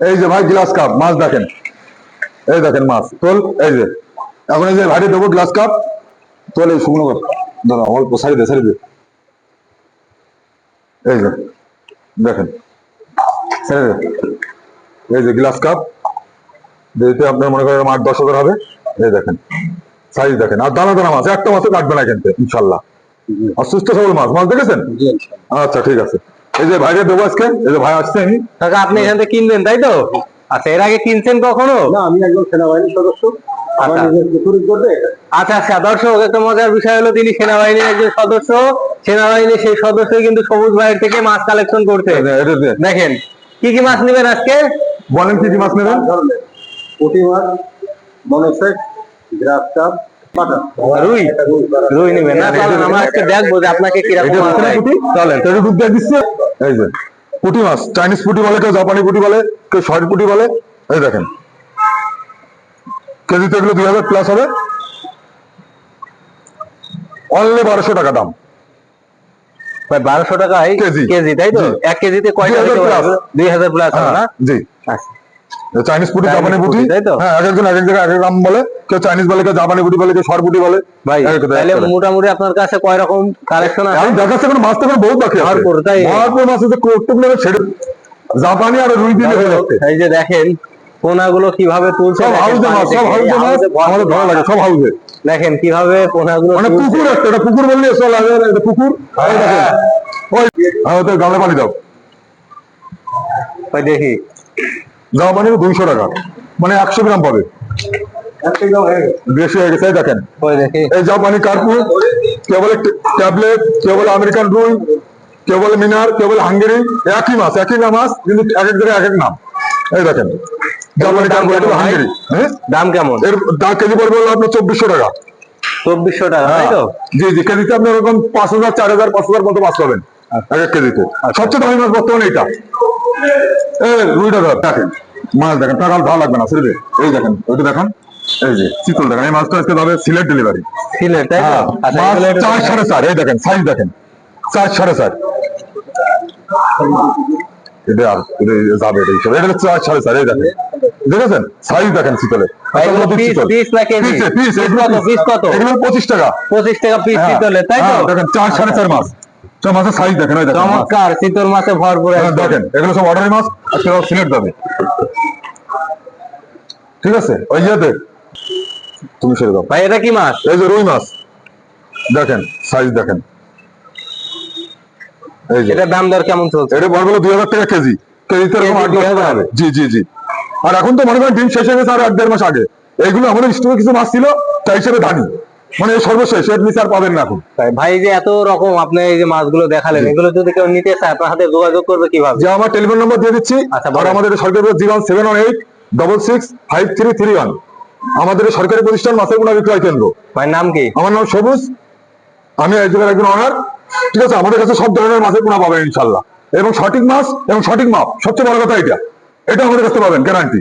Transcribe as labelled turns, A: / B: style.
A: এই যে ভাই গ্লাস কাপ মাছ দেখেন। এই দেখেন মাছ তোল এই যে। এখন এই যে ভাইরে দেবো গ্লাস কাপ তোল এই শুকনো কর দাঁড়া অল্প সারি দে সারি দে। এই যে দেখেন এই যে গ্লাস কাপ যেতে আপনার মনে করেন আট দশ হাজার হবে এই দেখেন সাইজ দেখেন। আর দানা দানা মাছ একটা মাছও কাটবে না কিন্তু ইনশাল্লাহ। আর সুস্থ সবল মাছ মাছ দেখেছেন? আচ্ছা ঠিক আছে। এই যে ভাইকে দেবো আজকে? এই যে ভাই আসছে আমি
B: কাকা আপনি এখান থেকে কিনবেন তাই তো? আচ্ছা এর আগে কিনছেন কখনো?
C: না আমি একজন সেনাবাহিনীর সদস্য।
B: আচ্ছা। আচ্ছা আচ্ছা দর্শক একটা মজার বিষয় হলো তিনি সেনাবাহিনীর একজন সদস্য। সেনাবাহিনীর সেই সদস্যই কিন্তু সবুজ ভাইয়ের থেকে মাছ কালেকশন করছে। দেখেন কি কি মাছ নেবেন আজকে?
A: বলেন কি কি মাছ নেবেন?
C: পুঁটি মাছ মনোসেট পাটা
B: রুই? রুই নেবেন না চলেন আমরা আজকে দেখব যে আপনাকে কীরকম মাছ দেয়।
A: চলেন। তো এটা দিয়ে দিচ্ছে। এই যে পুঁটি মাছ। চাইনিজ পুঁটি বলে কেউ জাপানি পুঁটি বলে কেউ শর্ট পুঁটি বলে। এই দেখেন। কেজিতে এগুলো দুই হাজার প্লাস হবে। অনলি বারোশো টাকা দাম।
B: বারোশো টাকায়
A: কেজি।
B: কেজি তাই তো? এক কেজিতে কয়টা
A: 2000
B: দিতে
A: plus।
B: পারবে? দুই হাজার প্লাস হবে না?
A: হ্যাঁ, জি।
B: আচ্ছা।
A: চাইনিজ পুঁটি জাপানি পুঁটি
B: তাই তো?
A: হ্যাঁ এক একজন এক এক জায়গায় এক এক নাম বলে কেউ চাইনিজ বলে কেউ জাপানি পুঁটি বলে কেউ পুঁটি বলে।
B: ভাই তাহলে। মোটামুটি আপনার কাছে কয় রকম কালেকশন আছে?
A: আমি দেখাচ্ছে কোনো মাছ তো এখন বহুত বাকি আছে।
B: ভরপুর, তাই?
A: ভরপুর মাছ আছে কৌতুক নেবে ছেড়ে জাপানি আর রুই দিলে হয়ে যাচ্ছে।
B: এই যে দেখেন পোনাগুলো কীভাবে তুলছে
A: সব হাউসে মাছ সব হাউসে মাছ আমাদের ভালো লাগে সব হাউসে
B: দেখেন কীভাবে পোনাগুলো
A: মানে পুকুর একটা এটা পুকুর বললে চল আগে এটা পুকুর। এই দেখেন। ওই হ্যাঁ ওতে গামলা পানি দাও।
B: ওই দেখি।
A: দাও পানি দুইশো টাকা। মানে একশো গ্রাম পাবে।
C: হয়ে
A: বেশি হয়ে গেছে দেখেন। এই জাপানি কার্পুর কেউ বলে ট্যাবলেট কেউ বলে আমেরিকান রুই কেউ বলে মিনার কেউ বলে হাঙ্গেরি একই মাছ একই না মাছ কিন্তু এক এক জায়গায় এক এক নাম। এই দেখেন জাপানি কার্পুর? হাঙ্গেরি। হ্যাঁ?
B: দাম কেমন?
A: এর দাম কেজি পড়বে আপনার চব্বিশশো টাকা।
B: চব্বিশশো টাকা তো?
A: জি জি কেজিতে আপনি ওরকম পাঁচ হাজার চার হাজার পাঁচ হাজার মতো মাছ পাবেন। এক এক কেজিতে। সবচেয়ে দামি মাছ বর্তমানে এটা রুইটা দেখেন। মাছ দেখেন টাকা ভালো লাগবে না দে। এই দেখেন ওইটা দেখেন। এই যে চিতল দেখেন। এই মাছটা আজকে যাবে সিলেট ডেলিভারি
B: সিলেট
A: হ্যাঁ
B: আচ্ছা
A: মাছ চার সাড়ে চার এই দেখেন সাইজ দেখেন। চার সাড়ে চার। এটা আর এটা যাবে এটা হিসাবে। এটা চার সাড়ে চার এই দেখেন। দেখেছেন? সাইজ দেখেন শীতলে
B: এগুলো piece, piece না কেজি?
A: পিস পিস
B: Piece কত? Piece কত?
A: এগুলো পঁচিশ টাকা।
B: পঁচিশ টাকা পিস
A: হ্যাঁ,
B: শীতলে তাই তো?
A: হ্যাঁ, দেখেন চার সাড়ে চার মাস চার মাসের সাইজ দেখেন ওই দেখেন
B: চমৎকার শীতল মাছে ভরপুর
A: হ্যাঁ, দেখেন এগুলো সব অর্ডারি মাছ আজকে সব সিলেট যাবে। ঠিক আছে? ওই ইয়েতে তুমি সেরে দাও
B: ভাই এটা কি মাছ?
A: এই যে রুই মাছ। দেখেন সাইজ দেখেন। এই যে।
B: এটার দাম দর কেমন চলছে?
A: এটা বড় দুই হাজার টাকা কেজি। কেজিতে এরকম
B: কেজি
A: আট টাকা হবে। জি জি জি। আর এখন তো মনে করেন ডিম শেষ হয়ে গেছে আর এক দেড় মাস আগে। এইগুলো আমাদের স্টোরে কিছু মাছ ছিল তাই হিসেবে ধানি মানে সর্বশেষ এর নিচে আর পাবেন না এখন।
B: ভাই, যে এত রকম আপনি এই যে মাছগুলো দেখালেন এগুলো যদি কেউ নিতে চায় আপনার হাতে যোগাযোগ করবে কীভাবে?
A: যে আমার টেলিফোন নম্বর দিয়ে দিচ্ছি
B: আচ্ছা,
A: আর। আমাদের সরকারি zero seven one eight double six five three three one আমাদের সরকারি প্রতিষ্ঠান মাছের গুণা বিক্রয় কেন্দ্র।
B: ভাই নাম কি?
A: আমার নাম সবুজ। আমি এই জায়গার একজন অনার ঠিক আছে আমাদের কাছে সব ধরনের মাছের গুণা পাবেন ইনশাল্লাহ এবং সঠিক মাছ এবং সঠিক মাপ সবচেয়ে বড় কথা এটা। এটা আমাদের কাছে পাবেন গ্যারান্টি